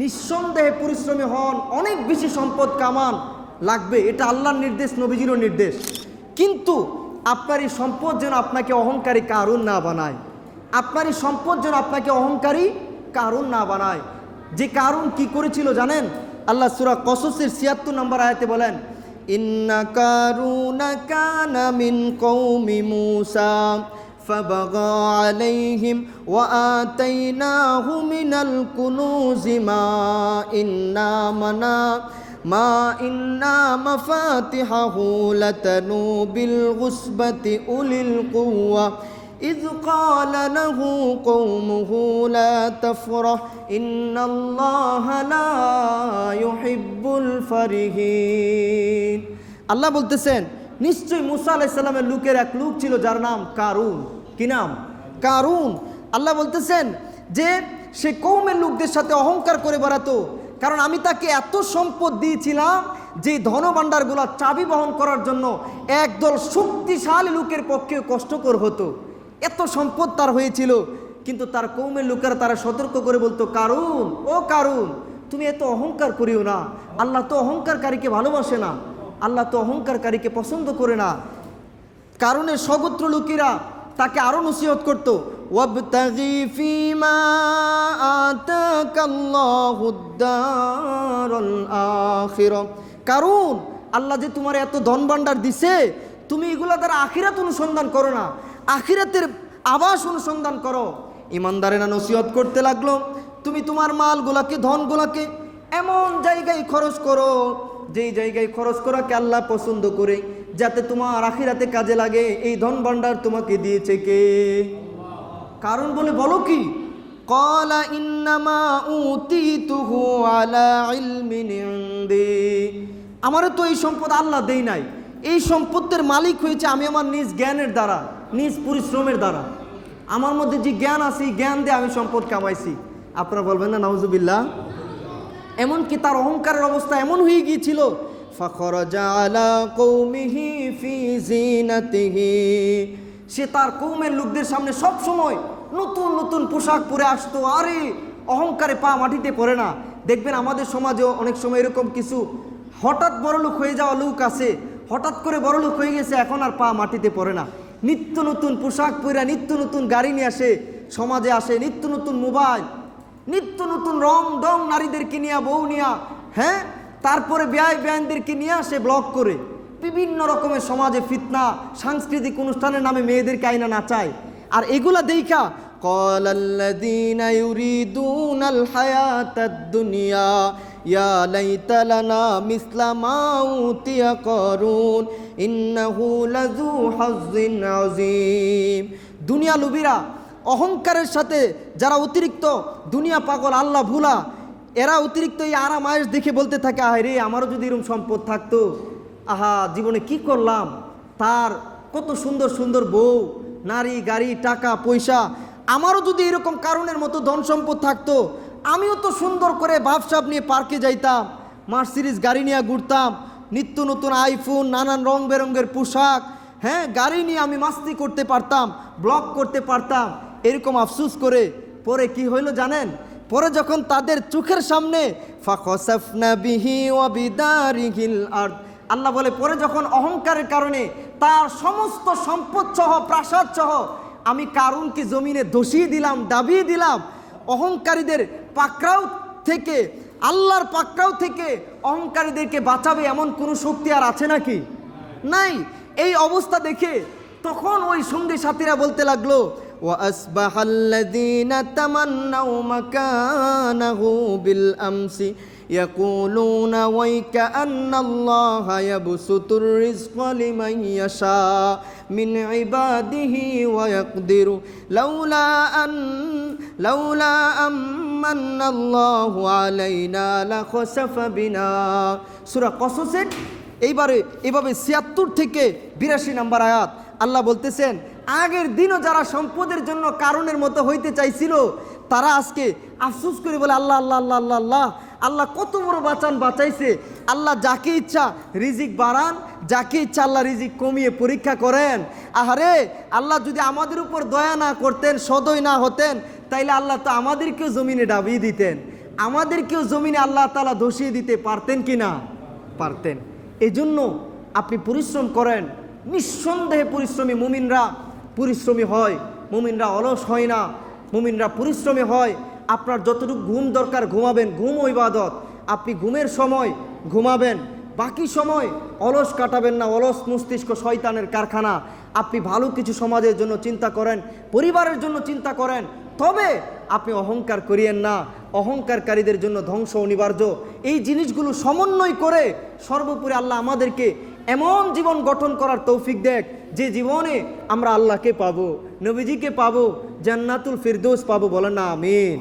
নিঃসন্দেহে পরিশ্রমী হন, অনেক বেশি সম্পদ কামান, লাগবে। এটা আল্লাহর নির্দেশ, নবীজিরও নির্দেশ। কিন্তু আপনার এই সম্পদ যেন আপনাকে অহংকারী কারণ না বানায়। আপনার এই সম্পদ যেন আপনাকে অহংকারী কারণ না বানায়। যে কারণ কি করেছিল জানেন? আল্লাহ সুরা কসসের ছিয়াত্তর নম্বর আয়াতে বলেন, ইন্না কারুনা কানা মিন কৌমি মুসা। فبغى عليهم وآتيناه من الكنوز ما إنا منا ما إنا مفاتحه لتنوء بالعصبة أولي القوة إذ قال له قومه لا تفرح إن الله لا يحب الفرحين আল্লাহ বলতেছেন নিশ্চয়ই মুসা আলাইসাল্লামের লোকের এক লোক ছিল যার নাম কারুন। কি নাম? কারুন। আল্লাহ বলতেছেন যে সে কৌমের লোকদের সাথে অহংকার করে বেড়াতো, কারণ আমি তাকে এত সম্পদ দিয়েছিলাম যে ধনভাণ্ডারগুলো চাবি বহন করার জন্য একদল শক্তিশালী লোকের পক্ষে কষ্টকর হতো। এত সম্পদ তার হয়েছিল, কিন্তু তার কৌমের লোকেরা তারা সতর্ক করে বলতো, কারুন, ও কারুন, তুমি এত অহংকার করিও না। আল্লাহ তো অহংকারকারীকে ভালোবাসে না। আল্লাহ তো অহংকারকারীকে পছন্দ করে না। কারণে সগোত্র লোকেরা তাকে আরও নসিহত করতো। কারণ আল্লাহ যে তোমার এত ধন ভাণ্ডার দিছে, তুমি এগুলা দ্বারা আখিরাত অনুসন্ধান করো না। আখিরাতের আবাস অনুসন্ধান করো। ইমানদারেরা নসিহত করতে লাগল। তুমি তোমার মালগুলাকে, ধনগুলাকে এমন জায়গায় খরচ করো, যেই জায়গায় খরচ করাকে আল্লাহ পছন্দ করে, যাতে তোমার আখিরাতে কাজে লাগে। এই ধন ভাণ্ডার তোমাকে দিয়েছে কে? কারণ বলে বলো কি? কলা ইন্নামা আমারও তো এই সম্পদ আল্লাহ দেই নাই। এই সম্পদের মালিক হয়েছে আমি আমার নিজ জ্ঞানের দ্বারা, নিজ পরিশ্রমের দ্বারা। আমার মধ্যে যে জ্ঞান আছে, এই জ্ঞান দিয়ে আমি সম্পদ কামাইছি। আপনারা বলবেন না, নাউজুবিল্লাহ। এমনকি তার অহংকারের অবস্থা এমন হয়ে গিয়েছিল সে তার কৌমের লোকদের সামনে সব সময় নতুন নতুন পোশাক পরে আসতো, আরে অহংকারে পা মাটিতে পড়ে না। দেখবেন আমাদের সমাজেও অনেক সময় এরকম কিছু হঠাৎ বড় লোক হয়ে যাওয়া লোক আছে, হঠাৎ করে বড় লোক হয়ে গেছে, এখন আর পা মাটিতে পড়ে না। নিত্য নতুন পোশাক পরে নিত্য নতুন গাড়ি নিয়ে আসে, সমাজে আসে নিত্য নতুন মোবাইল নিত্য নতুন রং ডং নারীদেরকে নিয়ে বউ নিয়া হ্যাঁ তারপরে ব্যয় ব্যায়ানদেরকে নিয়ে আসে ব্লগ করে বিভিন্ন রকমের সমাজে ফিতনা সাংস্কৃতিক অনুষ্ঠানের নামে মেয়েদেরকে আইনা নাচায় আর এগুলা দেখা قال الذين يريدون الحياة الدنيا يا ليت لنا مثل ما أوتي قارون إنه لذو حظ عظيم দুনিয়া লুবিরা অহংকারের সাথে যারা অতিরিক্ত দুনিয়া পাগল, আল্লাহ ভুলা, এরা অতিরিক্ত এই আরাম আয়েস দেখে বলতে থাকে আহ রে, আমারও যদি এরকম সম্পদ থাকতো, আহা, জীবনে কি করলাম? তার কত সুন্দর সুন্দর বউ, নারী, গাড়ি, টাকা, পয়সা, আমারও যদি এরকম কারণের মতো ধন সম্পদ থাকতো, আমিও তো সুন্দর করে বাপসাপ নিয়ে পার্কে যাইতাম মার্সিরিজ গাড়ি নিয়ে ঘুরতাম, নিত্য নতুন আইফোন, নানান রং বেরঙ্গের পোশাক হ্যাঁ গাড়ি নিয়ে আমি মাস্তি করতে পারতাম ব্লগ করতে পারতাম এরকম আফসুস করে, পরে কি হইল জানেন? পরে যখন তাদের চোখের সামনে আল্লাহ বলে, পরে যখন অহংকারের কারণে তার সমস্ত সম্পদ সহ প্রাসাদ সহ আমি কারুনকে জমিনে দোষিয়ে দিলাম, দাবিয়ে দিলাম, অহংকারীদের পাকড়াও থেকে, আল্লাহর পাকড়াও থেকে অহংকারীদেরকে বাঁচাবে এমন কোনো শক্তি আর আছে নাকি? নাই। এই অবস্থা দেখে তখন ওই সঙ্গী সাথীরা বলতে লাগল وأصبح الذين تمنوا مكانه بالأمس يقولون ويك أن الله يبسط الرزق لمن يشاء من عباده ويقدر لولا أن لولا أمن الله علينا لخسف بنا سورة قصص এইবারে এভাবে ছিয়াত্তর থেকে বিরাশি নাম্বার আয়াত। আল্লাহ বলতেছেন, আগের দিনও যারা সম্পদের জন্য কারণের মতো হইতে চাইছিল, তারা আজকে আফসুস করে বলে, আল্লাহ আল্লাহ আল্লাহ আল্লাহ আল্লাহ আল্লাহ কত বড় বাঁচান বাঁচাইছে। আল্লাহ যাকে ইচ্ছা রিজিক বাড়ান, যাকে ইচ্ছা আল্লাহ রিজিক কমিয়ে পরীক্ষা করেন। আহারে, আল্লাহ যদি আমাদের উপর দয়া না করতেন, সদয় না হতেন, তাইলে আল্লাহ তো আমাদেরকেও জমিনে ডাবিয়ে দিতেন। আমাদেরকেও জমিনে আল্লাহ তালা ধসিয়ে দিতে পারতেন কি না? পারতেন। এই জন্য আপনি পরিশ্রম করেন। নিঃসন্দেহে পরিশ্রমী মুমিনরা পরিশ্রমী হয়। মুমিনরা অলস হয় না। মুমিনরা পরিশ্রমী হয়। আপনার যতটুকু ঘুম দরকার ঘুমাবেন ঘুম ইবাদত। আপনি ঘুমের সময় ঘুমাবেন। বাকি সময় অলস কাটাবেন না, অলস মস্তিষ্ক শয়তানের কারখানা। আপনি ভালো কিছু সমাজের জন্য চিন্তা করেন, পরিবারের জন্য চিন্তা করেন তবে আপনি অহংকার করিয়েন না। অহংকারকারীদের জন্য ধ্বংস অনিবার্য। এই জিনিসগুলো সমন্বয় করে সর্বোপরি আল্লাহ আমাদেরকে এমন জীবন গঠন করার তৌফিক দেখ, যে জীবনে আমরা আল্লাহকে পাবো, নবীজিকে পাবো, জান্নাতুল ফিরদৌস পাবো বলেন না, আমিন।